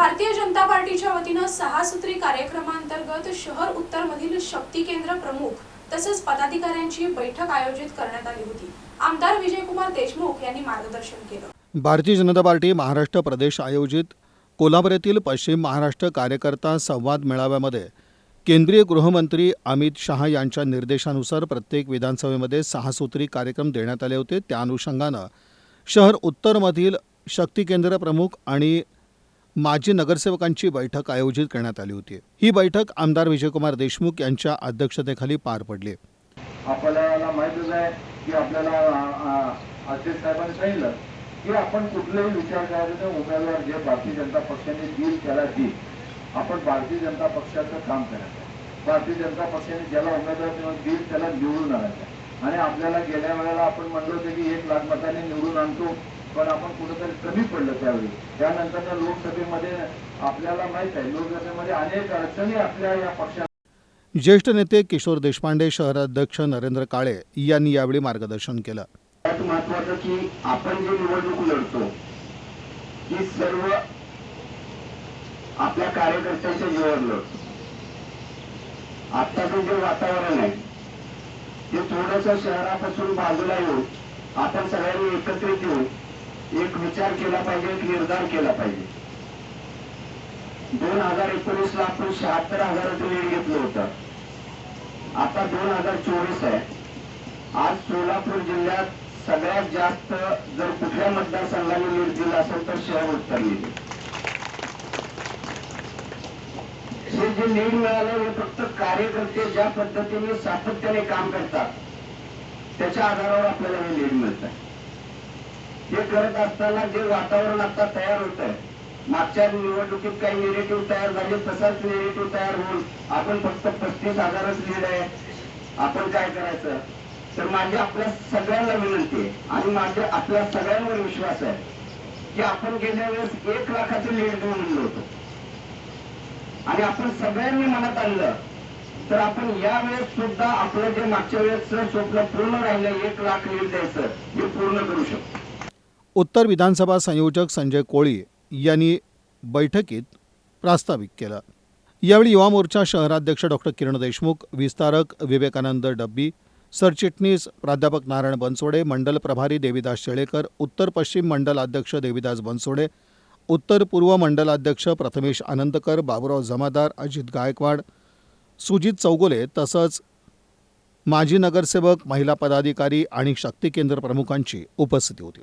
भारतीय जनता पार्टीच्या वतीनं सहा सूत्री कार्यक्रमांतर्गत शहर उत्तर मधील शक्ती केंद्र प्रमुख तसंच पदाधिकाऱ्यांची बैठक आयोजित करण्यात आली होती. आमदार विजयकुमार देशमुख यांनी मार्गदर्शन केलं. भारतीय जनता पार्टी महाराष्ट्र प्रदेश आयोजित कोल्हापूर येथील पश्चिम महाराष्ट्र कार्यकर्ता संवाद मेळाव्यामध्ये केंद्रीय गृहमंत्री अमित शहा यांच्या निर्देशानुसार प्रत्येक विधानसभेमध्ये सहा सूत्री कार्यक्रम देण्यात आले होते. त्या अनुषंगानं शहर उत्तरमधील शक्ती केंद्र प्रमुख आणि माजी नगरसेवकांची बैठक आयोजित करण्यात आली होती. ही बैठक आमदार विजयकुमार देशमुख यांच्या अध्यक्षतेखाली पार पडली. आपल्याला माहितच आहे की आपल्याला अध्यक्ष साहेबांनी सांगितलं की आपण कुठलेही विचार करायचे उमेदवार जे भारतीय जनता पक्षाने दिल त्याला दिल आपण भारतीय जनता पक्षाचं काम करायचं भारतीय जनता पक्षाने ज्याला उमेदवार दिल त्याला निवडून आणायचं आणि आपल्याला गेल्या वेळेला आपण म्हणलं होतं की एक लाख मताने निवडून आणतो. पण आपण कुठेतरी कमी पडलं त्यावेळी. त्यानंतर लोकसभेमध्ये आपल्याला माहीत आहे लोकसभेमध्ये अनेक अडचणी आपल्या या पक्षाला ज्येष्ठ नेते किशोर देशपांडे शहराध्यक्ष नरेंद्र काळे यांनी यावेळी मार्गदर्शन केलं. सगळ्यात महत्वाचं की आपण जे निवडणूक लढतो ही सर्व आपल्या कार्यकर्त्यांच्या जीवावर लढतो. आत्ताचं जे वातावरण आहे ते थोडस शहरापासून बाजूला येऊन आपण सगळ्यांनी एकत्रित येऊन एक विचार केला पाहिजे एक निर्धार केला पाहिजे. दोन हजार एकोणीस ला आपण शहात्तर हजाराचं वेळ घेतलं होतं. आता दोन हजार चोवीस आहे. आज सोलापूर जिल्ह्यात सगळ्यात जास्त जर कुठल्या मतदारसंघाने लीड दिला असेल तर शहर उत्तरली हे जे लीड मिळालं हे फक्त कार्यकर्ते ज्या पद्धतीने सातत्याने काम करतात त्याच्या आधारावर आपल्याला हे लीड मिळत आहे हे करत असताना जे वातावरण आता तयार होत आहे मागच्या निवडणुकीत काही निगेटिव्ह तयार झाले तसाच निगेटिव्ह तयार होऊन आपण फक्त पस्तीस हजारच लीड आहे आपण काय करायचं? तर माझी आपल्या सगळ्यांना विनंती आहे आणि माझ्या आपल्या सगळ्यांवर विश्वास आहे की आपण गेल्या वेळेस एक लाखाचं लीड घेऊन म्हणलो होतो. आणि आपण सगळ्यांनी मनात आणलं. तर आपण या वेळेस सुद्धा आपलं जे मागच्या वेळेस स्वप्न पूर्ण राहिलं एक लाख लीड द्यायचं हे पूर्ण करू शकतो. उत्तर विधानसभा संयोजक संजय कोळी यांनी बैठकीत प्रास्ताविक केलं. यावेळी युवा मोर्चा शहराध्यक्ष डॉक्टर किरण देशमुख विस्तारक विवेकानंद डब्बी सरचिटणीस प्राध्यापक नारायण बनसोडे मंडल प्रभारी देविदास शेळेकर उत्तर पश्चिम मंडल अध्यक्ष देविदास बनसोडे उत्तर पूर्व मंडलाध्यक्ष प्रथमेश आनंदकर बाबुराव जमादार अजित गायकवाड सुजित चौगुले तसंच माजी नगरसेवक महिला पदाधिकारी आणि शक्ती केंद्र प्रमुखांची उपस्थिती होती.